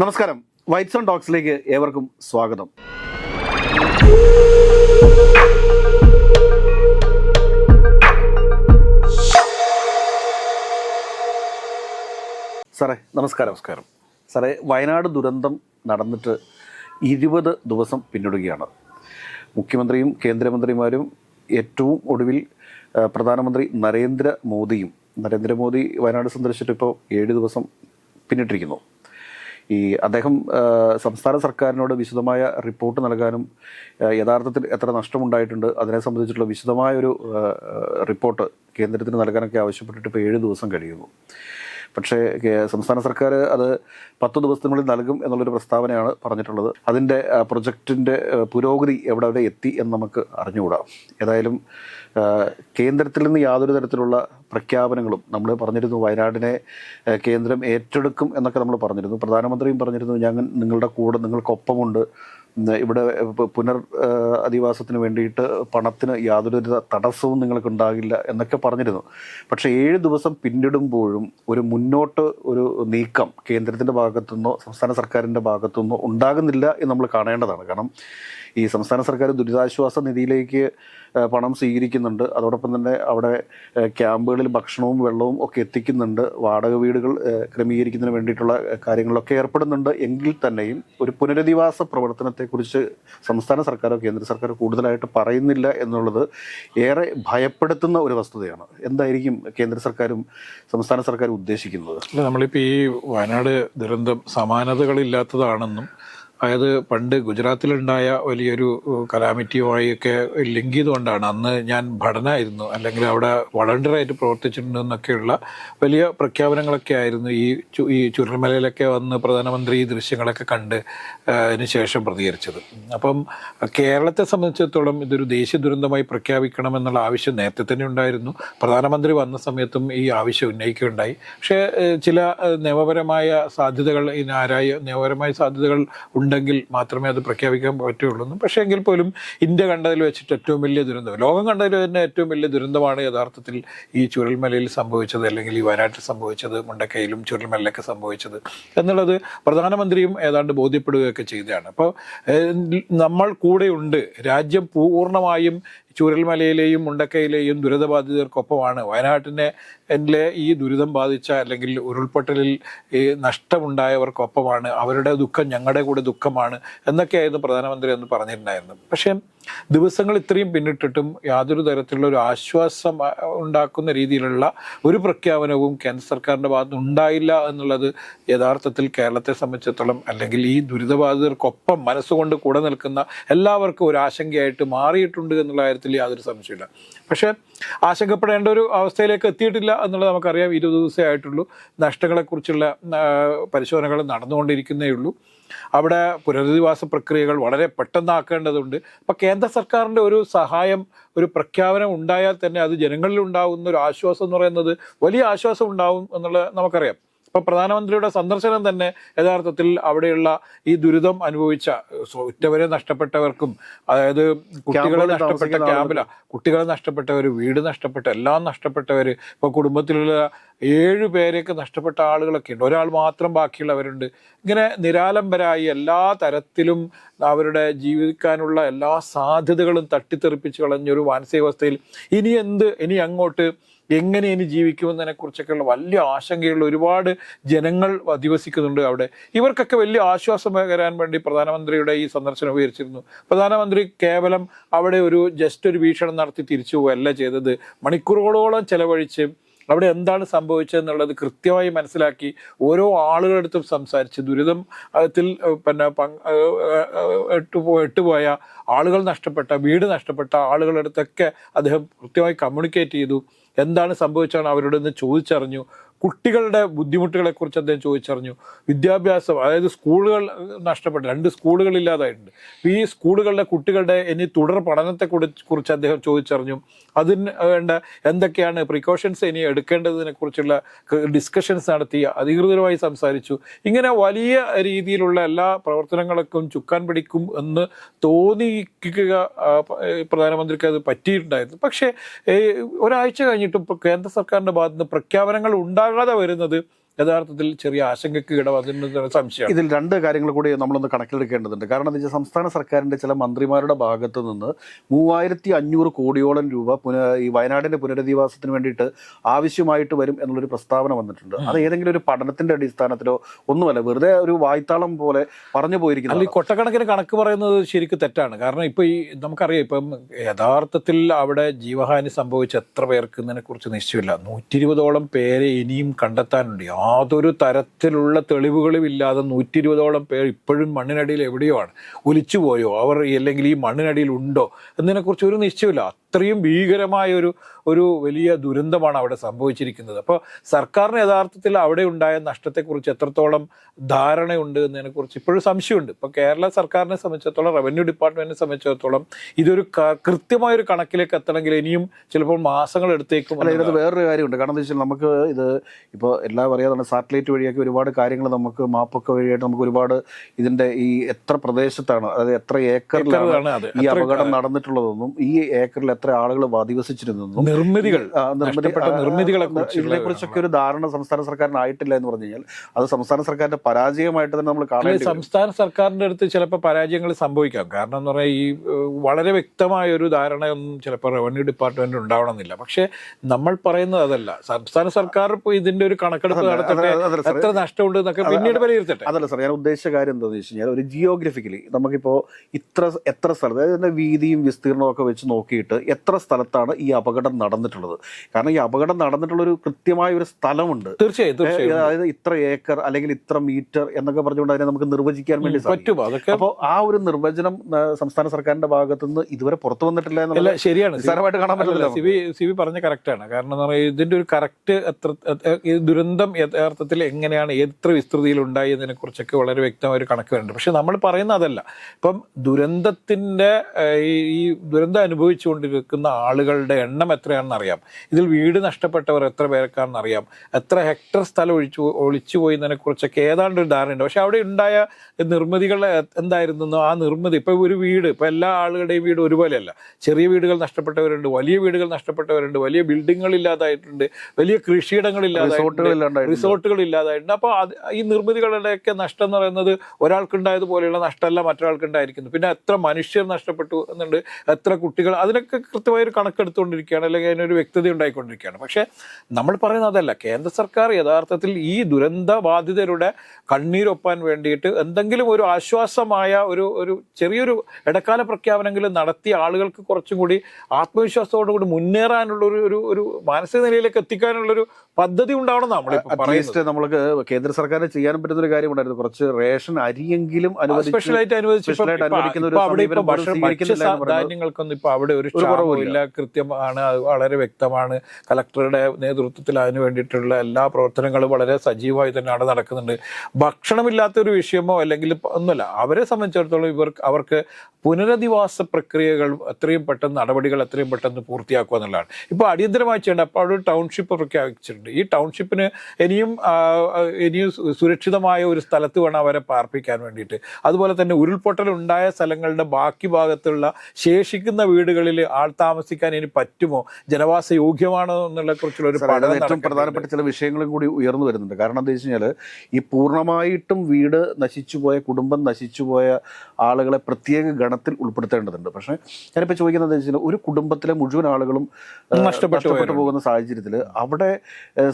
നമസ്കാരം. White zone ടോക്സിലേക്ക് ഏവർക്കും സ്വാഗതം. സാറേ നമസ്കാരം. നമസ്കാരം. സാറേ വയനാട് ദുരന്തം നടന്നിട്ട് ഇരുപത് ദിവസം പിന്നിടുകയാണ്. മുഖ്യമന്ത്രിയും കേന്ദ്രമന്ത്രിമാരും ഏറ്റവും ഒടുവിൽ പ്രധാനമന്ത്രി നരേന്ദ്രമോദിയും നരേന്ദ്രമോദി വയനാട് സന്ദർശിച്ചിട്ട് ഇപ്പോൾ ഏഴ് ദിവസം പിന്നിട്ടിരിക്കുന്നു. ഈ അദ്ദേഹം സംസ്ഥാന സർക്കാരിനോട് വിശദമായ റിപ്പോർട്ട് നൽകാനും യഥാർത്ഥത്തിൽ എത്ര നഷ്ടമുണ്ടായിട്ടുണ്ട് അതിനെ സംബന്ധിച്ചിട്ടുള്ള വിശദമായ ഒരു റിപ്പോർട്ട് കേന്ദ്രത്തിന് നൽകാനൊക്കെ ആവശ്യപ്പെട്ടിട്ട് ഇപ്പോൾ ഏഴ് ദിവസം കഴിയുന്നു. പക്ഷേ സംസ്ഥാന സർക്കാർ അത് പത്ത് ദിവസത്തിനുള്ളിൽ നൽകും എന്നുള്ളൊരു പ്രസ്താവനയാണ് പറഞ്ഞിട്ടുള്ളത്. അതിന്റെ പ്രൊജക്റ്റിന്റെ പുരോഗതി എവിടെ വരെ എത്തി എന്ന് നമുക്ക് അറിഞ്ഞുകൂടാ. ഏതായാലും കേന്ദ്രത്തിൽ നിന്ന് യാതൊരു തരത്തിലുള്ള പ്രഖ്യാപനങ്ങളും നമ്മൾ പറഞ്ഞിരുന്നു വയനാടിനെ കേന്ദ്രം ഏറ്റെടുക്കും എന്നൊക്കെ നമ്മൾ പറഞ്ഞിരുന്നു. പ്രധാനമന്ത്രിയും പറഞ്ഞിരുന്നു ഞങ്ങൾ നിങ്ങളുടെ കൂടെ നിങ്ങൾക്കൊപ്പമുണ്ട്. ഇവിടെ പുനർ അധിവാസത്തിന് വേണ്ടിയിട്ട് പണത്തിന് യാതൊരു തടസ്സവും നിങ്ങൾക്ക് ഉണ്ടാകില്ല എന്നൊക്കെ പറഞ്ഞിരുന്നു. പക്ഷേ ഏഴ് ദിവസം പിന്നിടുമ്പോഴും ഒരു മുന്നോട്ട് ഒരു നീക്കം കേന്ദ്രത്തിന്റെ ഭാഗത്തുനിന്നോ സംസ്ഥാന സർക്കാരിന്റെ ഭാഗത്തുനിന്നോ ഉണ്ടാകുന്നില്ല എന്ന് നമ്മൾ കാണേണ്ടതാണ്. കാരണം ഈ സംസ്ഥാന സർക്കാർ ദുരിതാശ്വാസ നിധിയിലേക്ക് പണം സ്വീകരിക്കുന്നുണ്ട്. അതോടൊപ്പം തന്നെ അവിടെ ക്യാമ്പുകളിൽ ഭക്ഷണവും വെള്ളവും ഒക്കെ എത്തിക്കുന്നുണ്ട്. വാടക വീടുകൾ ക്രമീകരിക്കുന്നതിന് വേണ്ടിയിട്ടുള്ള കാര്യങ്ങളൊക്കെ ഏർപ്പെടുന്നുണ്ട്. എങ്കിൽ തന്നെയും ഒരു പുനരധിവാസ പ്രവർത്തനത്തെക്കുറിച്ച് സംസ്ഥാന സർക്കാരോ കേന്ദ്ര സർക്കാരോ കൂടുതലായിട്ട് പറയുന്നില്ല എന്നുള്ളത് ഏറെ ഭയപ്പെടുത്തുന്ന ഒരു വസ്തുതയാണ്. എന്തായിരിക്കും കേന്ദ്ര സർക്കാരും സംസ്ഥാന സർക്കാരും ഉദ്ദേശിക്കുന്നത്? നമ്മളിപ്പോൾ ഈ വയനാട് ദുരന്തം സമാനതകളില്ലാത്തതാണെന്നും അതായത് പണ്ട് ഗുജറാത്തിലുണ്ടായ വലിയൊരു കലാമിറ്റിയുമായൊക്കെ ലിങ്ക് ചെയ്തുകൊണ്ടാണ് അന്ന് ഞാൻ ഭടനായിരുന്നു. അല്ലെങ്കിൽ അവിടെ വളണ്ടറായിട്ട് പ്രവർത്തിച്ചിട്ടുണ്ടെന്നൊക്കെയുള്ള വലിയ പ്രഖ്യാപനങ്ങളൊക്കെ ആയിരുന്നു. ഈ ഈ ചുരുമലയിലൊക്കെ വന്ന് പ്രധാനമന്ത്രി ഈ ദൃശ്യങ്ങളൊക്കെ കണ്ട് അതിന് ശേഷം പ്രതികരിച്ചത്. അപ്പം കേരളത്തെ സംബന്ധിച്ചിടത്തോളം ഇതൊരു ദേശീയ ദുരന്തമായി പ്രഖ്യാപിക്കണമെന്നുള്ള ആവശ്യം നേരത്തെ തന്നെ ഉണ്ടായിരുന്നു. പ്രധാനമന്ത്രി വന്ന സമയത്തും ഈ ആവശ്യം ഉന്നയിക്കുകയുണ്ടായി. പക്ഷേ ചില നിയമപരമായ സാധ്യതകൾ ഇതിനാരായ നിയമപരമായ സാധ്യതകൾ ഉണ്ടെങ്കിൽ മാത്രമേ അത് പ്രഖ്യാപിക്കാൻ എന്നും. പക്ഷേ എങ്കിൽ പോലും ഇന്ത്യ കണ്ടതിൽ വെച്ചിട്ട് ഏറ്റവും വലിയ ദുരന്തം ലോകം കണ്ടതിൽ തന്നെ ഏറ്റവും വലിയ ദുരന്തമാണ് യഥാർത്ഥത്തിൽ ഈ ചുരൽമലയിൽ സംഭവിച്ചത് അല്ലെങ്കിൽ ഈ വയനാട്ടിൽ സംഭവിച്ചത് മുണ്ടക്കയിലും ചുരൽമലയിലൊക്കെ സംഭവിച്ചത് എന്നുള്ളത് പ്രധാനമന്ത്രിയും ഏതാണ്ട് ബോധ്യപ്പെടുകയൊക്കെ ചെയ്തതാണ് അപ്പോൾ നമ്മൾ കൂടെയുണ്ട് രാജ്യം പൂർണമായും ചുരൽമലയിലെയും മുണ്ടക്കയിലെയും ദുരിതബാധിതർക്കൊപ്പമാണ്. വയനാട്ടിനെ എന്റെ ഈ ദുരിതം ബാധിച്ച അല്ലെങ്കിൽ ഉരുൾപൊട്ടലിൽ ഈ നഷ്ടമുണ്ടായവർക്കൊപ്പമാണ്. അവരുടെ ദുഃഖം ഞങ്ങളുടെ കൂടെ ദുഃഖമാണ് എന്നൊക്കെയായിരുന്നു പ്രധാനമന്ത്രി എന്ന് പറഞ്ഞിട്ടുണ്ടായിരുന്നു പക്ഷേ ദിവസങ്ങൾ ഇത്രയും പിന്നിട്ടിട്ടും യാതൊരു തരത്തിലുള്ള ഒരു ആശ്വാസം ഉണ്ടാക്കുന്ന രീതിയിലുള്ള ഒരു പ്രഖ്യാപനവും കേന്ദ്ര സർക്കാരിന്റെ ഭാഗത്ത് ഉണ്ടായില്ല എന്നുള്ളത് യഥാർത്ഥത്തിൽ കേരളത്തെ സംബന്ധിച്ചിടത്തോളം അല്ലെങ്കിൽ ഈ ദുരിതബാധിതർക്കൊപ്പം മനസ്സുകൊണ്ട് കൂടെ നിൽക്കുന്ന എല്ലാവർക്കും ഒരു ആശങ്കയായിട്ട് മാറിയിട്ടുണ്ട് എന്നുള്ള കാര്യത്തിൽ യാതൊരു സംശയമില്ല പക്ഷേ ആശങ്കപ്പെടേണ്ട ഒരു അവസ്ഥയിലേക്ക് എത്തിയിട്ടില്ല എന്നുള്ളത് നമുക്കറിയാം. ഇരുപത് ദിവസമേ ആയിട്ടുള്ളൂ. നഷ്ടങ്ങളെക്കുറിച്ചുള്ള പരിശോധനകൾ നടന്നുകൊണ്ടിരിക്കുന്നേ ഉള്ളൂ. അവിടെ പുനരധിവാസ പ്രക്രിയകൾ വളരെ പെട്ടെന്നാക്കേണ്ടതുണ്ട്. അപ്പോൾ കേന്ദ്ര സർക്കാരിന്റെ ഒരു സഹായം ഒരു പ്രഖ്യാപനം ഉണ്ടായാൽ തന്നെ അത് ജനങ്ങളിൽ ഉണ്ടാകുന്ന ഒരു ആശ്വാസം എന്ന് പറയുന്നത് വലിയ ആശ്വാസം ഉണ്ടാവും എന്നുള്ളത് നമുക്കറിയാം. ഇപ്പൊ പ്രധാനമന്ത്രിയുടെ സന്ദർശനം തന്നെ യഥാർത്ഥത്തിൽ അവിടെയുള്ള ഈ ദുരിതം അനുഭവിച്ച ഒറ്റവരെ ഉറ്റവരെ നഷ്ടപ്പെട്ടവർക്കും അതായത് കുട്ടികളെ നഷ്ടപ്പെട്ട ക്യാമ്പില കുട്ടികളെ നഷ്ടപ്പെട്ടവർ വീട് നഷ്ടപ്പെട്ട എല്ലാം നഷ്ടപ്പെട്ടവർ ഇപ്പൊ കുടുംബത്തിലുള്ള ഏഴ് പേരെയൊക്കെ നഷ്ടപ്പെട്ട ആളുകളൊക്കെ ഉണ്ട്. ഒരാൾ മാത്രം ബാക്കിയുള്ളവരുണ്ട്. ഇങ്ങനെ നിരാലംബരായി എല്ലാ തരത്തിലും അവരുടെ ജീവിക്കാനുള്ള എല്ലാ സാധ്യതകളും തട്ടിത്തെറിപ്പിച്ച് കളഞ്ഞൊരു മാനസികാവസ്ഥയിൽ ഇനി എന്ത് ഇനി അങ്ങോട്ട് എങ്ങനെ ഇനി ജീവിക്കുമെന്നതിനെ കുറിച്ചൊക്കെയുള്ള വലിയ ആശങ്കയുള്ള ഒരുപാട് ജനങ്ങൾ അധിവസിക്കുന്നുണ്ട് അവിടെ. ഇവർക്കൊക്കെ വലിയ ആശ്വാസം പകരാൻ വേണ്ടി പ്രധാനമന്ത്രിയുടെ ഈ സന്ദർശനം ഉപകരിച്ചിരുന്നു പ്രധാനമന്ത്രി കേവലം അവിടെ ഒരു ജസ്റ്റ് ഒരു വീക്ഷണം നടത്തി തിരിച്ചു പോവുകയല്ല ചെയ്തത്. മണിക്കൂറുകളോളം ചെലവഴിച്ച് അവിടെ എന്താണ് സംഭവിച്ചതെന്നുള്ളത് കൃത്യമായി മനസ്സിലാക്കി ഓരോ ആളുകളുടെ അടുത്തും സംസാരിച്ച് ദുരിതം ത്തിൽ പിന്നെ എട്ടുപോയ ആളുകൾ നഷ്ടപ്പെട്ട വീട് നഷ്ടപ്പെട്ട ആളുകളുടെ അടുത്തൊക്കെ അദ്ദേഹം കൃത്യമായി കമ്മ്യൂണിക്കേറ്റ് ചെയ്തു. എന്താണ് സംഭവിച്ചാണ് അവരോട് ചോദിച്ചറിഞ്ഞു. കുട്ടികളുടെ ബുദ്ധിമുട്ടുകളെ കുറിച്ച് അദ്ദേഹം ചോദിച്ചറിഞ്ഞു. വിദ്യാഭ്യാസം അതായത് സ്കൂളുകൾ നഷ്ടപ്പെട്ടു. രണ്ട് സ്കൂളുകൾ ഇല്ലാതായിട്ടുണ്ട്. ഈ സ്കൂളുകളുടെ കുട്ടികളുടെ ഇനി തുടർ പഠനത്തെ കുറിച്ച് അദ്ദേഹം ചോദിച്ചറിഞ്ഞു. അതിന് വേണ്ട എന്തൊക്കെയാണ് പ്രിക്കോഷൻസ് ഇനി എടുക്കേണ്ടതിനെ കുറിച്ചുള്ള ഡിസ്കഷൻസ് നടത്തി അധികൃതരുമായി സംസാരിച്ചു. ഇങ്ങനെ വലിയ രീതിയിലുള്ള എല്ലാ പ്രവർത്തനങ്ങൾക്കും ചുക്കാൻ പിടിക്കും എന്ന് തോന്നിക്കുക പ്രധാനമന്ത്രിക്ക് അത് പറ്റിയിട്ടുണ്ടായിരുന്നു. പക്ഷേ ഒരാഴ്ച കഴിഞ്ഞിട്ടും കേന്ദ്ര സർക്കാരിന്റെ ഭാഗത്ത് നിന്ന് പ്രഖ്യാപനങ്ങൾ ഉണ്ടാകാതെ വരുന്നത് യഥാർത്ഥത്തിൽ ചെറിയ ആശങ്കയ്ക്ക് ഇടവന്നിട്ടുണ്ടെന്ന് സംശയം ഇതിൽ രണ്ട് കാര്യങ്ങൾ കൂടി നമ്മളൊന്ന് കണക്കിലെടുക്കേണ്ടതുണ്ട്. കാരണം എന്താ വെച്ചാൽ സംസ്ഥാന സർക്കാരിന്റെ ചില മന്ത്രിമാരുടെ ഭാഗത്ത് നിന്ന് മൂവായിരത്തി അഞ്ഞൂറ് കോടിയോളം രൂപ പുന ഈ വയനാടിന്റെ പുനരധിവാസത്തിന് വേണ്ടിയിട്ട് ആവശ്യമായിട്ട് വരും എന്നുള്ളൊരു പ്രസ്താവന വന്നിട്ടുണ്ട്. അത് ഏതെങ്കിലും ഒരു പഠനത്തിന്റെ അടിസ്ഥാനത്തിലോ ഒന്നുമല്ല വെറുതെ ഒരു വായ്ത്താളം പോലെ പറഞ്ഞു പോയിരിക്കുന്നത് ഈ കൊട്ടക്കണക്കിന് കണക്ക് പറയുന്നത് ശരിക്കും തെറ്റാണ്. കാരണം ഇപ്പോൾ ഈ നമുക്കറിയാം ഇപ്പം യഥാർത്ഥത്തിൽ അവിടെ ജീവഹാനി സംഭവിച്ച എത്ര പേർക്ക് ഇതിനെക്കുറിച്ച് നിശ്ചയമില്ല. നൂറ്റി ഇരുപതോളം പേരെ ഇനിയും കണ്ടെത്താനുണ്ട്. യാതൊരു തരത്തിലുള്ള തെളിവുകളും ഇല്ലാതെ നൂറ്റി ഇരുപതോളം പേർ ഇപ്പോഴും മണ്ണിനടിയിൽ എവിടെയോ ആണ്. ഒലിച്ചു പോയോ അവർ അല്ലെങ്കിൽ ഈ മണ്ണിനടിയിൽ ഉണ്ടോ? എന്നതിനെക്കുറിച്ച് ഒരു നിശ്ചയമില്ല അത്രയും ഭീകരമായ ഒരു ഒരു വലിയ ദുരന്തമാണ് അവിടെ സംഭവിച്ചിരിക്കുന്നത്. അപ്പോൾ സർക്കാരിന് യഥാർത്ഥത്തിൽ അവിടെ ഉണ്ടായ നഷ്ടത്തെക്കുറിച്ച് എത്രത്തോളം ധാരണയുണ്ട് എന്നതിനെക്കുറിച്ച് ഇപ്പോഴും സംശയമുണ്ട്. ഇപ്പോൾ കേരള സർക്കാരിനെ സംബന്ധിച്ചിടത്തോളം റവന്യൂ ഡിപ്പാർട്ട്മെന്റിനെ സംബന്ധിച്ചിടത്തോളം ഇതൊരു കൃത്യമായ കൃത്യമായൊരു കണക്കിലേക്ക് എത്തണമെങ്കിൽ ഇനിയും ചിലപ്പോൾ മാസങ്ങൾ എടുത്തേക്കും അല്ല ഇതിനകത്ത് വേറൊരു കാര്യമുണ്ട്. കാരണം എന്താ വെച്ചാൽ നമുക്ക് ഇത് ഇപ്പോൾ എല്ലാം അറിയാതെ സാറ്റലൈറ്റ് വഴിയൊക്കെ ഒരുപാട് കാര്യങ്ങൾ നമുക്ക് മാപ്പൊക്കെ വഴിയായിട്ട് നമുക്ക് ഒരുപാട് ഇതിന്റെ ഈ എത്ര പ്രദേശത്താണ് അതായത് എത്ര ഏക്കറിലാണ്. ഈ അപകടം നടന്നിട്ടുള്ളതെന്നും ഈ ഏക്കറിൽ എത്ര ആളുകൾ അധിവസിച്ചിരുന്നു നിർമ്മിതികൾ നഷ്ടപ്പെട്ട നിർമ്മിതികളെ ഇതിനെ കുറിച്ചൊക്കെ ഒരു ധാരണ സംസ്ഥാന സർക്കാരിനായിട്ടില്ല എന്ന് പറഞ്ഞു കഴിഞ്ഞാൽ അത് സംസ്ഥാന സർക്കാരിന്റെ പരാജയമായിട്ട് തന്നെ നമ്മൾ കാണുന്നത് സംസ്ഥാന സർക്കാരിന്റെ അടുത്ത് ചിലപ്പോൾ പരാജയങ്ങൾ സംഭവിക്കാം. കാരണം എന്ന് പറഞ്ഞാൽ ഈ വളരെ വ്യക്തമായ ഒരു ധാരണയൊന്നും ചിലപ്പോൾ റവന്യൂ ഡിപ്പാർട്ട്മെന്റ് ഉണ്ടാവണമെന്നില്ല. പക്ഷേ നമ്മൾ പറയുന്നത് അതല്ല. സംസ്ഥാന സർക്കാർ ഇപ്പോൾ ഇതിന്റെ ഒരു കണക്കെടുപ്പ് നടത്തട്ടെ. എത്ര നഷ്ടമുണ്ട് എന്നൊക്കെ പിന്നീട് വിലയിരുത്തട്ടെ. അതല്ല സാർ ഞാൻ ഉദ്ദേശിച്ച കാര്യം എന്താണെന്ന് വെച്ച് കഴിഞ്ഞാൽ ഒരു ജിയോഗ്രഫിക്കലി നമുക്കിപ്പോൾ ഇത്ര എത്ര സ്ഥലത്ത് അതായത് വീതിയും വിസ്തീർണവും ഒക്കെ വെച്ച് നോക്കിയിട്ട് എത്ര സ്ഥലത്താണ് ഈ അപകടം നടന്നിട്ടുള്ളത്? കാരണം ഈ അപകടം നടന്നിട്ടുള്ള ഒരു കൃത്യമായ ഒരു സ്ഥലമുണ്ട്. തീർച്ചയായും അതായത് ഇത്ര ഏക്കർ അല്ലെങ്കിൽ ഇത്ര മീറ്റർ എന്നൊക്കെ പറഞ്ഞുകൊണ്ട് അതിനെ നമുക്ക് നിർവചിക്കാൻ വേണ്ടി പറ്റും. അതൊക്കെ അപ്പോൾ ആ ഒരു നിർവചനം സംസ്ഥാന സർക്കാരിന്റെ ഭാഗത്തുനിന്ന് ഇതുവരെ പുറത്തു വന്നിട്ടില്ല അല്ല ശരിയാണ്. നിസ്സാരമായിട്ട് കാണാൻ പറ്റില്ല സി വി സി വി പറഞ്ഞ കറക്റ്റാണ് കാരണം എന്ന് പറഞ്ഞാൽ ഇതിന്റെ ഒരു കറക്റ്റ് എത്ര ദുരന്തം യഥാർത്ഥത്തിൽ എങ്ങനെയാണ് എത്ര വിസ്തൃതിയിൽ ഉണ്ടായി എന്നതിനെ കുറിച്ചൊക്കെ വളരെ വ്യക്തമായ ഒരു കണക്ക് വരുന്നുണ്ട്. പക്ഷെ നമ്മൾ പറയുന്ന അതല്ല. ഇപ്പം ദുരന്തത്തിന്റെ ഈ ദുരന്തം ദുരന്തം അനുഭവിച്ചുകൊണ്ടിരിക്കുന്ന ആളുകളുടെ എണ്ണം എത്രയാണെന്ന് അറിയാം. ഇതിൽ വീട് നഷ്ടപ്പെട്ടവർ എത്ര പേർക്കാണെന്ന് അറിയാം. എത്ര ഹെക്ടർ സ്ഥലം ഒഴിച്ചു ഒളിച്ചുപോയി എന്നതിനെ കുറിച്ചൊക്കെ ഏതാണ്ട് ഒരു ധാരണയുണ്ട്. പക്ഷെ അവിടെ ഉണ്ടായ നിർമ്മിതികൾ എന്തായിരുന്നു ആ നിർമ്മിതി ഇപ്പോൾ ഒരു വീട് ഇപ്പോൾ എല്ലാ ആളുകളുടെയും വീട് ഒരുപോലെയല്ല. ചെറിയ വീടുകൾ നഷ്ടപ്പെട്ടവരുണ്ട് വലിയ വീടുകൾ നഷ്ടപ്പെട്ടവരുണ്ട് വലിയ ബിൽഡിങ്ങുകൾ ഇല്ലാതായിട്ടുണ്ട് വലിയ കൃഷിയിടങ്ങൾ ഇല്ലാതായിട്ടുണ്ട് റിസോർട്ടുകൾ ഇല്ലാതായിട്ടുണ്ട്. അപ്പോൾ അത് ഈ നിർമ്മിതികളുടെയൊക്കെ നഷ്ടം എന്ന് പറയുന്നത് ഒരാൾക്കുണ്ടായതുപോലെയുള്ള നഷ്ടമല്ല മറ്റൊരാൾക്കുണ്ടായിരിക്കുന്നു പിന്നെ എത്ര മനുഷ്യർ നഷ്ടപ്പെട്ടു എന്നുണ്ട് എത്ര കുട്ടികൾ അതിനൊക്കെ കൃത്യമായ ഒരു കണക്കെടുത്തുകൊണ്ടിരിക്കുകയാണ് അല്ലെങ്കിൽ അതിനൊരു വ്യക്തത ഉണ്ടായിക്കൊണ്ടിരിക്കുകയാണ്. പക്ഷേ നമ്മൾ പറയുന്നത് അതല്ല. കേന്ദ്ര സർക്കാർ യഥാർത്ഥത്തിൽ ഈ ദുരന്ത ബാധിതരുടെ കണ്ണീരൊപ്പാൻ വേണ്ടിയിട്ട് എന്തെങ്കിലും ഒരു ആശ്വാസമായ ഒരു ഒരു ചെറിയൊരു ഇടക്കാല പ്രഖ്യാപനമെങ്കിലും നടത്തി ആളുകൾക്ക് കുറച്ചും കൂടി ആത്മവിശ്വാസത്തോടുകൂടി മുന്നേറാനുള്ള ഒരു ഒരു ഒരു മാനസിക നിലയിലേക്ക് എത്തിക്കാനുള്ളൊരു പദ്ധതി ഉണ്ടാവണം നമ്മൾ നമ്മൾക്ക് കേന്ദ്ര സർക്കാർ ചെയ്യാൻ പറ്റുന്ന ഒരു കാര്യമുണ്ടായിരുന്നു. കുറച്ച് റേഷൻ അരിയെങ്കിലും അനുവദിച്ച് സ്പെഷ്യലായിട്ട് അനുവദിച്ചു ധാന്യങ്ങൾക്കൊന്നും ഇപ്പൊ അവിടെ ഒരു ക്ഷാമമില്ല കൃത്യമാണ് അത് വളരെ വ്യക്തമാണ്. കലക്ടറുടെ നേതൃത്വത്തിൽ അതിന് വേണ്ടിയിട്ടുള്ള എല്ലാ പ്രവർത്തനങ്ങളും വളരെ സജീവമായി തന്നെയാണ് നടക്കുന്നുണ്ട്. ഭക്ഷണമില്ലാത്ത ഒരു വിഷയമോ അല്ലെങ്കിൽ ഒന്നുമല്ല അവരെ സംബന്ധിച്ചിടത്തോളം ഇവർക്ക് അവർക്ക് പുനരധിവാസ പ്രക്രിയകൾ എത്രയും പെട്ടെന്ന് നടപടികൾ എത്രയും പെട്ടെന്ന് പൂർത്തിയാക്കുക എന്നുള്ളതാണ്. ഇപ്പോൾ അടിയന്തരമായി ചെയ്യേണ്ട അപ്പോൾ അവിടെ ടൗൺഷിപ്പ് പ്രഖ്യാപിച്ചിട്ടുണ്ട് ഈ ടൗൺഷിപ്പിന് ഇനിയും ഇനിയും സുരക്ഷിതമായ ഒരു സ്ഥലത്ത് വേണം അവരെ പാർപ്പിക്കാൻ വേണ്ടിയിട്ട്. അതുപോലെ തന്നെ ഉരുൾപൊട്ടൽ ഉണ്ടായ സ്ഥലങ്ങളുടെ ബാക്കി ഭാഗത്തുള്ള ശേഷിക്കുന്ന വീടുകളിൽ ആൾ താമസിക്കാൻ ഇനി പറ്റുമോ? ജനവാസ യോഗ്യമാണോ എന്നുള്ള കുറിച്ചുള്ള ഒരു പഠനം ഏറ്റവും പ്രധാനപ്പെട്ട ചില വിഷയങ്ങളും കൂടി ഉയർന്നു വരുന്നുണ്ട്. കാരണം എന്താ വെച്ച് കഴിഞ്ഞാൽ ഈ പൂർണമായിട്ടും വീട് നശിച്ചുപോയ കുടുംബം നശിച്ചുപോയ ആളുകളെ പ്രത്യേക ഗണത്തിൽ ഉൾപ്പെടുത്തേണ്ടതുണ്ട്. പക്ഷേ ഞാനിപ്പോൾ ചോദിക്കുന്നത് എന്താ വെച്ചാൽ ഒരു കുടുംബത്തിലെ മുഴുവൻ ആളുകളും നഷ്ടപ്പെട്ടു പോകുന്ന സാഹചര്യത്തിൽ അവിടെ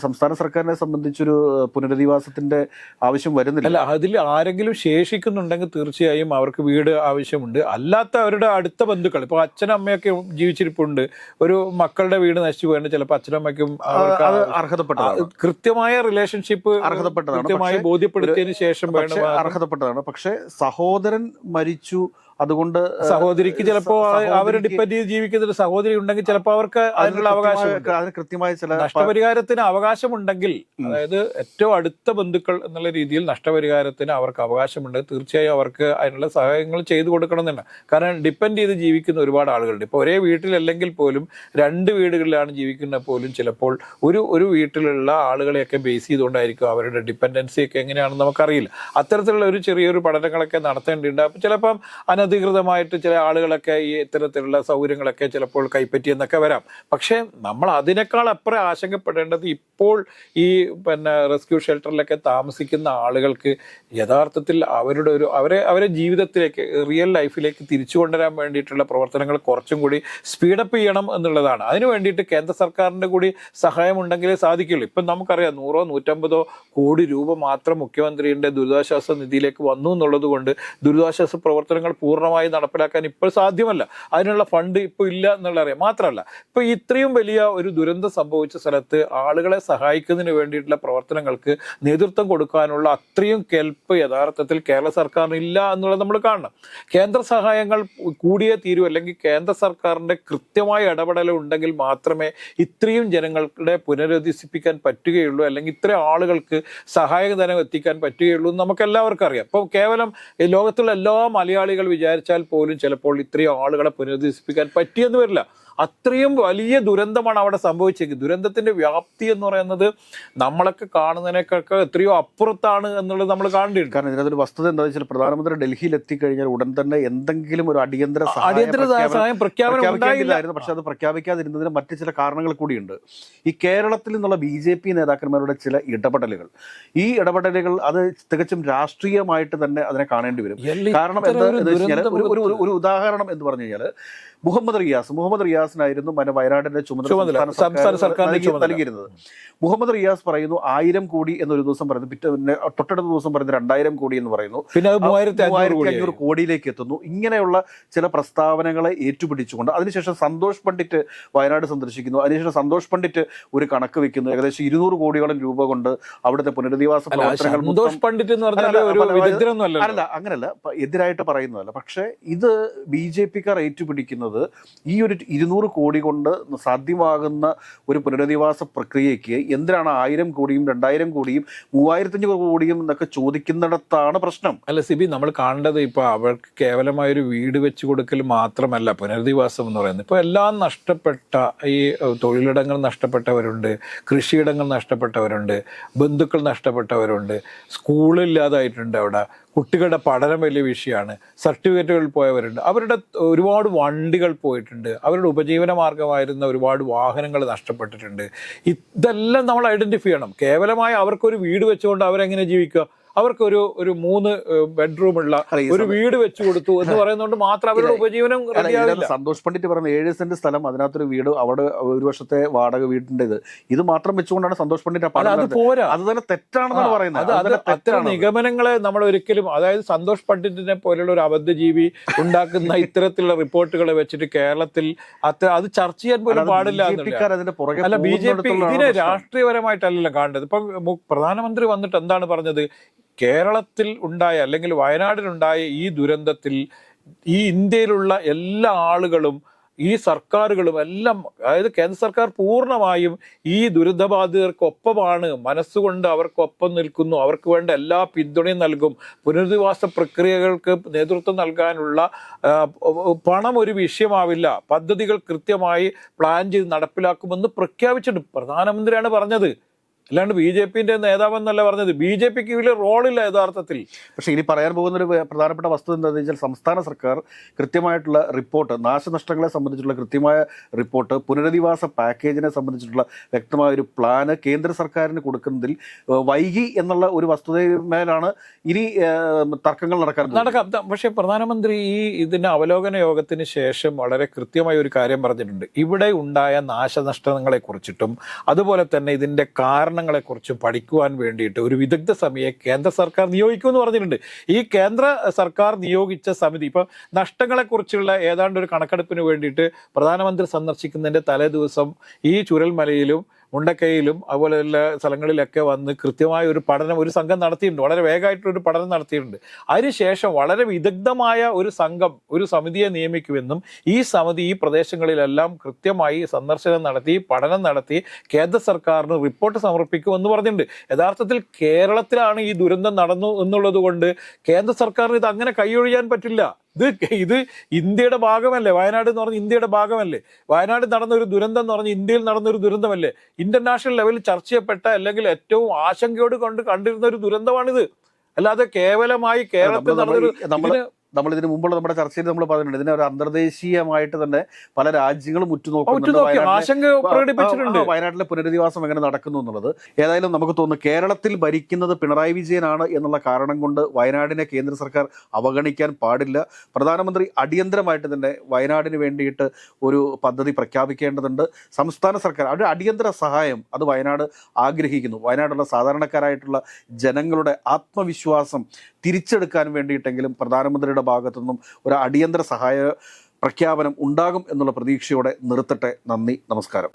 സംസ്ഥാന സർക്കാരിനെ സംബന്ധിച്ചൊരു പുനരധിവാസത്തിന്റെ പുനരധിവാസത്തിന്റെ ആവശ്യം വരുന്നില്ല. അല്ല അതിൽ ആരെങ്കിലും ശേഷിക്കുന്നുണ്ടെങ്കിൽ തീർച്ചയായും അവർക്ക് വീട് ആവശ്യമുണ്ട്. അല്ലാത്ത അവരുടെ അടുത്ത ബന്ധുക്കൾ ഇപ്പോൾ അച്ഛനും അമ്മയൊക്കെ ജീവിച്ചിരിപ്പുണ്ട്. ഒരു മക്കളുടെ വീട് നശിച്ചു പോയിട്ട് ചിലപ്പോൾ അച്ഛനും അമ്മയ്ക്കും അവർക്ക് അത് ആ- അർഹതപ്പെട്ടതാണ്. കൃത്യമായ റിലേഷൻഷിപ്പ് അർഹതപ്പെട്ടതാണ്. കൃത്യമായി പക്ഷേ ശേഷം അർഹതപ്പെട്ടതാണ്. പക്ഷേ സഹോദരൻ മരിച്ചു അതുകൊണ്ട് സഹോദരിക്ക് ചിലപ്പോ അവർ ഡിപ്പെൻഡ് ചെയ്ത് ജീവിക്കുന്ന ഒരു സഹോദരി ഉണ്ടെങ്കിൽ ചിലപ്പോൾ അവർക്ക് അതിനുള്ള അവകാശം അതിന് കൃത്യമായ ചില നഷ്ടപരിഹാരത്തിന് അവകാശമുണ്ടെങ്കിൽ അതായത് ഏറ്റവും അടുത്ത ബന്ധുക്കൾ എന്നുള്ള രീതിയിൽ നഷ്ടപരിഹാരത്തിന് അവർക്ക് അവകാശമുണ്ടെങ്കിൽ തീർച്ചയായും അവർക്ക് അതിനുള്ള സഹായങ്ങൾ ചെയ്തു കൊടുക്കണം എന്നാണ്. കാരണം ഡിപ്പെൻഡ് ചെയ്ത് ജീവിക്കുന്ന ഒരുപാട് ആളുകളുണ്ട്. ഇപ്പോൾ ഒരേ വീട്ടിലല്ലെങ്കിൽ പോലും രണ്ട് വീടുകളിലാണ് ജീവിക്കുന്ന പോലും ചിലപ്പോൾ ഒരു ഒരു വീട്ടിലുള്ള ആളുകളെയൊക്കെ ബേസ് ചെയ്തുകൊണ്ടായിരിക്കും അവരുടെ ഡിപ്പെൻഡൻസി ഒക്കെ എങ്ങനെയാണെന്ന് നമുക്കറിയില്ല. അത്തരത്തിലുള്ള ഒരു ചെറിയൊരു പഠനങ്ങളൊക്കെ നടത്തേണ്ടിയുണ്ട് അപ്പോൾ ചിലപ്പം അനധികൃത അനധികൃതമായിട്ട് ചില ആളുകളൊക്കെ ഈ ഇത്തരത്തിലുള്ള സൗകര്യങ്ങളൊക്കെ ചിലപ്പോൾ കൈപ്പറ്റിയെന്നൊക്കെ വരാം. പക്ഷേ നമ്മൾ അതിനേക്കാൾ അപ്പുറം ആശങ്കപ്പെടേണ്ടത് ഇപ്പോൾ ഈ പിന്നെ റെസ്ക്യൂ ഷെൽട്ടറിലൊക്കെ താമസിക്കുന്ന ആളുകൾക്ക് യഥാർത്ഥത്തിൽ അവരുടെ ഒരു അവരെ അവരെ ജീവിതത്തിലേക്ക് റിയൽ ലൈഫിലേക്ക് തിരിച്ചു കൊണ്ടുവരാൻ വേണ്ടിയിട്ടുള്ള പ്രവർത്തനങ്ങൾ കുറച്ചും കൂടി സ്പീഡപ്പ് ചെയ്യണം എന്നുള്ളതാണ്. അതിനു വേണ്ടിയിട്ട് കേന്ദ്ര സർക്കാരിന്റെ കൂടി സഹായം ഉണ്ടെങ്കിലേ സാധിക്കുള്ളൂ. ഇപ്പം നമുക്കറിയാം നൂറോ നൂറ്റമ്പതോ കോടി രൂപ മാത്രം മുഖ്യമന്ത്രിയുടെ ദുരിതാശ്വാസ നിധിയിലേക്ക് വന്നു എന്നുള്ളത് കൊണ്ട് ദുരിതാശ്വാസ പ്രവർത്തനങ്ങൾ പൂർണമായി നടപ്പിലാക്കാൻ ഇപ്പോൾ സാധ്യമല്ല. അതിനുള്ള ഫണ്ട് ഇപ്പോൾ ഇല്ല എന്നുള്ള അറിയാം. മാത്രമല്ല ഇപ്പോൾ ഇത്രയും വലിയ ഒരു ദുരന്തം സംഭവിച്ച സ്ഥലത്ത് ആളുകളെ സഹായിക്കുന്നതിന് വേണ്ടിയിട്ടുള്ള പ്രവർത്തനങ്ങൾക്ക് നേതൃത്വം കൊടുക്കാനുള്ള അത്രയും കെൽപ്പ് യഥാർത്ഥത്തിൽ കേരള സർക്കാരിന് ഇല്ല എന്നുള്ളത് നമ്മൾ കാണണം. കേന്ദ്ര സഹായങ്ങൾ കൂടിയേ തീരൂ. അല്ലെങ്കിൽ കേന്ദ്ര സർക്കാരിന്റെ കൃത്യമായ ഇടപെടൽ ഉണ്ടെങ്കിൽ മാത്രമേ ഇത്രയും ജനങ്ങളുടെ പുനരധിസിപ്പിക്കാൻ പറ്റുകയുള്ളൂ. അല്ലെങ്കിൽ ഇത്രയും ആളുകൾക്ക് സഹായധനം എത്തിക്കാൻ പറ്റുകയുള്ളൂ എന്ന് നമുക്ക് എല്ലാവർക്കും അറിയാം. അപ്പോൾ കേവലം ലോകത്തുള്ള എല്ലാ മലയാളികൾ വിചാരിച്ചാൽ പോലും ചിലപ്പോൾ ഇത്രയും ആളുകളെ പുനരധിവസിപ്പിക്കാൻ പറ്റിയെന്ന് വരില്ല. അത്രയും വലിയ ദുരന്തമാണ് അവിടെ സംഭവിച്ചേക്ക് ദുരന്തത്തിന്റെ വ്യാപ്തി എന്ന് പറയുന്നത് നമ്മളൊക്കെ കാണുന്നതിനേക്കൊക്കെ എത്രയോ അപ്പുറത്താണ് എന്നുള്ളത് നമ്മൾ കാണേണ്ടിയിട്ടുണ്ട്. കാരണം ഇതിനകത്തൊരു വസ്തുത എന്താ വെച്ചാൽ പ്രധാനമന്ത്രി ഡൽഹിയിൽ എത്തിക്കഴിഞ്ഞാൽ ഉടൻ തന്നെ എന്തെങ്കിലും ഒരു അടിയന്തര അടിയന്തര സഹായം പ്രഖ്യാപിക്കേണ്ടതായിരുന്നു പക്ഷെ അത് പ്രഖ്യാപിക്കാതിരുന്നതിന് മറ്റു ചില കാരണങ്ങൾ കൂടിയുണ്ട്. ഈ കേരളത്തിൽ നിന്നുള്ള ബി ജെ പി നേതാക്കന്മാരുടെ ചില ഇടപെടലുകൾ. ഈ ഇടപെടലുകൾ അത് തികച്ചും രാഷ്ട്രീയമായിട്ട് തന്നെ അതിനെ കാണേണ്ടി വരും. കാരണം എന്താ ഒരു ഉദാഹരണം എന്ന് പറഞ്ഞു കഴിഞ്ഞാൽ മുഹമ്മദ് റിയാസ്. മുഹമ്മദ് റിയാസിനായിരുന്നു മറ്റേ വയനാടിന്റെ ചുമതല സംസ്ഥാന ചുമതല. നൽകിയിരുന്നത്. മുഹമ്മദ് റിയാസ് പറയുന്നു ആയിരം കോടി എന്നൊരു ദിവസം പറയുന്നു. പിറ്റേ തൊട്ടടുത്ത ദിവസം പറയുന്നു രണ്ടായിരം കോടി എന്ന് പറയുന്നു. പിന്നെ മൂവായിരത്തി അഞ്ഞൂറ് കോടിയിലേക്ക് എത്തുന്നു. ഇങ്ങനെയുള്ള ചില പ്രസ്താവനകളെ ഏറ്റുപിടിച്ചുകൊണ്ട് അതിനുശേഷം സന്തോഷ് പണ്ഡിറ്റ് വയനാട് സന്ദർശിക്കുന്നു. അതിനുശേഷം സന്തോഷ് പണ്ഡിറ്റ് ഒരു കണക്ക് വെക്കുന്നു. ഏകദേശം ഇരുന്നൂറ് കോടിയോളം രൂപ കൊണ്ട് അവിടുത്തെ പുനരധിവാസ പ്രവർത്തനങ്ങൾ സന്തോഷ് പണ്ഡിറ്റ് എന്ന് പറഞ്ഞാൽ അല്ല, അങ്ങനല്ല. എതിരായിട്ട് പറയുന്നതല്ല. പക്ഷേ ഇത് ബി ജെ പിക്കാർ ഏറ്റുപിടിക്കുന്നത് ഈ ഒരു ഇരുന്നൂറ് കോടി കൊണ്ട് സാധ്യമാകുന്ന ഒരു പുനരധിവാസ പ്രക്രിയയ്ക്ക് എന്തിനാണ് ആയിരം കോടിയും രണ്ടായിരം കോടിയും മൂവായിരത്തഞ്ഞൂറ് കോടിയും എന്നൊക്കെ ചോദിക്കുന്നിടത്താണ് പ്രശ്നം. അല്ല സിബി നമ്മൾ കാണേണ്ടത് ഇപ്പോൾ അവർക്ക് കേവലമായൊരു വീട് വെച്ച് കൊടുക്കൽ മാത്രമല്ല പുനരധിവാസം എന്ന് പറയുന്നത്. ഇപ്പോൾ എല്ലാം നഷ്ടപ്പെട്ട ഈ തൊഴിലിടങ്ങൾ നഷ്ടപ്പെട്ടവരുണ്ട് കൃഷിയിടങ്ങൾ നഷ്ടപ്പെട്ടവരുണ്ട് ബന്ധുക്കൾ നഷ്ടപ്പെട്ടവരുണ്ട് സ്കൂളില്ലാതായിട്ടുണ്ട് അവിടെ. കുട്ടികളുടെ പഠനം വലിയ വിഷയമാണ്. സർട്ടിഫിക്കറ്റുകൾ പോയവരുണ്ട്. അവരുടെ ഒരുപാട് വണ്ടികൾ പോയിട്ടുണ്ട്. അവരുടെ ഉപജീവന മാർഗമായിരുന്ന ഒരുപാട് വാഹനങ്ങൾ നഷ്ടപ്പെട്ടിട്ടുണ്ട്. ഇതെല്ലാം നമ്മൾ ഐഡന്റിഫൈ ചെയ്യണം. കേവലമായി അവർക്കൊരു വീട് വെച്ചുകൊണ്ട് അവരെങ്ങനെ ജീവിക്കുക? അവർക്കൊരു ഒരു മൂന്ന് ബെഡ്റൂം ഉള്ള ഒരു വീട് വെച്ചു കൊടുത്തു എന്ന് പറയുന്നതുകൊണ്ട് മാത്രം അവരുടെ ഉപജീവനം സന്തോഷ് പണ്ഡിറ്റ് പറഞ്ഞ ഏഴ് സെന്റ് സ്ഥലം അതിനകത്തൊരു വീട് അവിടെ ഒരു വർഷത്തെ വാടക വീടിന്റെ ഇത് ഇത് മാത്രം വെച്ചുകൊണ്ടാണ് സന്തോഷ് പണ്ഡിറ്റ് അത് പോരാ. അത് തന്നെ തെറ്റാണെന്നാണ് പറയുന്നത്. അത്ര അത്തരം നിഗമനങ്ങളെ നമ്മൾ ഒരിക്കലും അതായത് സന്തോഷ് പണ്ഡിറ്റിനെ പോലുള്ള ഒരു അബദ്ധജീവി ഉണ്ടാക്കുന്ന ഇത്തരത്തിലുള്ള റിപ്പോർട്ടുകളെ വെച്ചിട്ട് കേരളത്തിൽ അത്ര അത് ചർച്ച ചെയ്യാൻ പോലും പാടില്ല അല്ല ബി ജെ പി ഇതിനെ. രാഷ്ട്രീയപരമായിട്ടല്ലല്ലോ കാണേണ്ടത് ഇപ്പം പ്രധാനമന്ത്രി വന്നിട്ട് എന്താണ് പറഞ്ഞത്? കേരളത്തിൽ ഉണ്ടായ അല്ലെങ്കിൽ വയനാടിനുണ്ടായ ഈ ദുരന്തത്തിൽ ഈ ഇന്ത്യയിലുള്ള എല്ലാ ആളുകളും ഈ സർക്കാരുകളും എല്ലാം അതായത് കേന്ദ്ര സർക്കാർ പൂർണമായും ഈ ദുരിതബാധിതർക്കൊപ്പമാണ്. മനസ്സുകൊണ്ട് അവർക്കൊപ്പം നിൽക്കുന്നു. അവർക്ക് വേണ്ട എല്ലാ പിന്തുണയും നൽകും. പുനരധിവാസ പ്രക്രിയകൾക്ക് നേതൃത്വം നൽകാനുള്ള പണം ഒരു വിഷയമാവില്ല. പദ്ധതികൾ കൃത്യമായി പ്ലാൻ ചെയ്ത് നടപ്പിലാക്കുമെന്ന് പ്രഖ്യാപിച്ചിട്ടുണ്ട്. പ്രധാനമന്ത്രിയാണ് പറഞ്ഞത്. അല്ലാണ്ട് ബി ജെ പിന്റെ നേതാവെന്നല്ല പറഞ്ഞത്. ബി ജെ പിക്ക് വലിയ റോളില്ല യഥാർത്ഥത്തിൽ. പക്ഷേ ഇനി പറയാൻ പോകുന്ന ഒരു പ്രധാനപ്പെട്ട വസ്തുത എന്താണെന്ന് വെച്ചാൽ സംസ്ഥാന സർക്കാർ കൃത്യമായിട്ടുള്ള റിപ്പോർട്ട് നാശനഷ്ടങ്ങളെ സംബന്ധിച്ചുള്ള കൃത്യമായ റിപ്പോർട്ട് പുനരധിവാസ പാക്കേജിനെ സംബന്ധിച്ചിട്ടുള്ള വ്യക്തമായ ഒരു പ്ലാന് കേന്ദ്ര സർക്കാരിന് കൊടുക്കുന്നതിൽ വൈകി എന്നുള്ള ഒരു വസ്തുതമേലാണ് ഇനി തർക്കങ്ങൾ നടക്കാൻ. നടക്കാം. പക്ഷേ പ്രധാനമന്ത്രി ഈ ഇതിന്റെ അവലോകന യോഗത്തിന് ശേഷം വളരെ കൃത്യമായ ഒരു കാര്യം പറഞ്ഞിട്ടുണ്ട്. ഇവിടെ ഉണ്ടായ നാശനഷ്ടങ്ങളെ കുറിച്ചിട്ടും അതുപോലെ തന്നെ ഇതിന്റെ കാരണങ്ങളെ കുറിച്ചും പഠിക്കുവാൻ വേണ്ടിയിട്ട് ഒരു വിദഗ്ധ സമിതിയെ കേന്ദ്ര സർക്കാർ നിയോഗിക്കുമെന്ന് പറഞ്ഞിട്ടുണ്ട്. ഈ കേന്ദ്ര സർക്കാർ നിയോഗിച്ച സമിതി ഇപ്പം നഷ്ടങ്ങളെക്കുറിച്ചുള്ള ഏതാണ്ട് ഒരു കണക്കെടുപ്പിന് വേണ്ടിയിട്ട് പ്രധാനമന്ത്രി സന്ദർശിക്കുന്നതിന്റെ തലേദിവസം ഈ ചുരൽമലയിലും മുണ്ടക്കൈയിലും എല്ലാ സ്ഥലങ്ങളിലൊക്കെ വന്ന് കൃത്യമായ ഒരു പഠനം ഒരു സംഘം നടത്തിയിട്ടുണ്ട്. വളരെ വേഗമായിട്ടൊരു പഠനം നടത്തിയിട്ടുണ്ട്. അതിനുശേഷം വളരെ വിദഗ്ധമായ ഒരു സംഘം ഒരു സമിതിയെ നിയമിക്കുമെന്നും ഈ സമിതി ഈ പ്രദേശങ്ങളിലെല്ലാം കൃത്യമായി സന്ദർശനം നടത്തി പഠനം നടത്തി കേന്ദ്ര സർക്കാരിന് റിപ്പോർട്ട് സമർപ്പിക്കുമെന്ന് പറഞ്ഞിട്ടുണ്ട്. യഥാർത്ഥത്തിൽ കേരളത്തിലാണ് ഈ ദുരന്തം നടന്നു എന്നുള്ളത് കൊണ്ട് കേന്ദ്ര സർക്കാരിന് ഇത് അങ്ങനെ കൈയൊഴിയാൻ പറ്റില്ല. ഇത് ഇത് ഇന്ത്യയുടെ ഭാഗമല്ലേ? വയനാട് എന്ന് പറഞ്ഞ ഇന്ത്യയുടെ ഭാഗമല്ലേ? വയനാട് നടന്ന ഒരു ദുരന്തം എന്ന് പറഞ്ഞ ഇന്ത്യയിൽ നടന്ന ഒരു ദുരന്തമല്ലേ ഇന്റർനാഷണൽ ലെവലിൽ ചർച്ച ചെയ്യപ്പെട്ട അല്ലെങ്കിൽ ഏറ്റവും ആശങ്കയോട് കൊണ്ട് കണ്ടിരുന്ന ഒരു ദുരന്തമാണിത്. അല്ലാതെ കേവലമായി കേരളത്തിൽ നടന്നൊരു നമ്മൾ- ഇതിന് മുമ്പുള്ള നമ്മുടെ ചർച്ചയിൽ നമ്മൾ പറഞ്ഞിട്ടുണ്ട്. ഇതിനെ ഒരു അന്തർദേശീയമായിട്ട് തന്നെ പല രാജ്യങ്ങളും ഉറ്റുനോക്കുന്നുണ്ട്. വയനാട്ടിലെ പുനരധിവാസം എങ്ങനെ നടക്കുന്നു എന്നുള്ളത്. ഏതായാലും നമുക്ക് തോന്നുന്നു കേരളത്തിൽ ഭരിക്കുന്നത് പിണറായി വിജയനാണ് എന്നുള്ള കാരണം കൊണ്ട് വയനാടിനെ കേന്ദ്ര സർക്കാർ അവഗണിക്കാൻ പാടില്ല. പ്രധാനമന്ത്രി അടിയന്തരമായിട്ട് തന്നെ വയനാടിന് വേണ്ടിയിട്ട് ഒരു പദ്ധതി പ്രഖ്യാപിക്കേണ്ടതുണ്ട്. സംസ്ഥാന സർക്കാർ അവരുടെ അടിയന്തര സഹായം അത് വയനാട് ആഗ്രഹിക്കുന്നു. വയനാടുള്ള സാധാരണക്കാരായിട്ടുള്ള ജനങ്ങളുടെ ആത്മവിശ്വാസം തിരിച്ചെടുക്കാൻ വേണ്ടിയിട്ടെങ്കിലും പ്രധാനമന്ത്രിയുടെ ഭാഗത്തു നിന്നും ഒരു അടിയന്തര സഹായ പ്രഖ്യാപനം ഉണ്ടാകും എന്നുള്ള പ്രതീക്ഷയോടെ നിർത്തട്ടെ. നന്ദി നമസ്കാരം.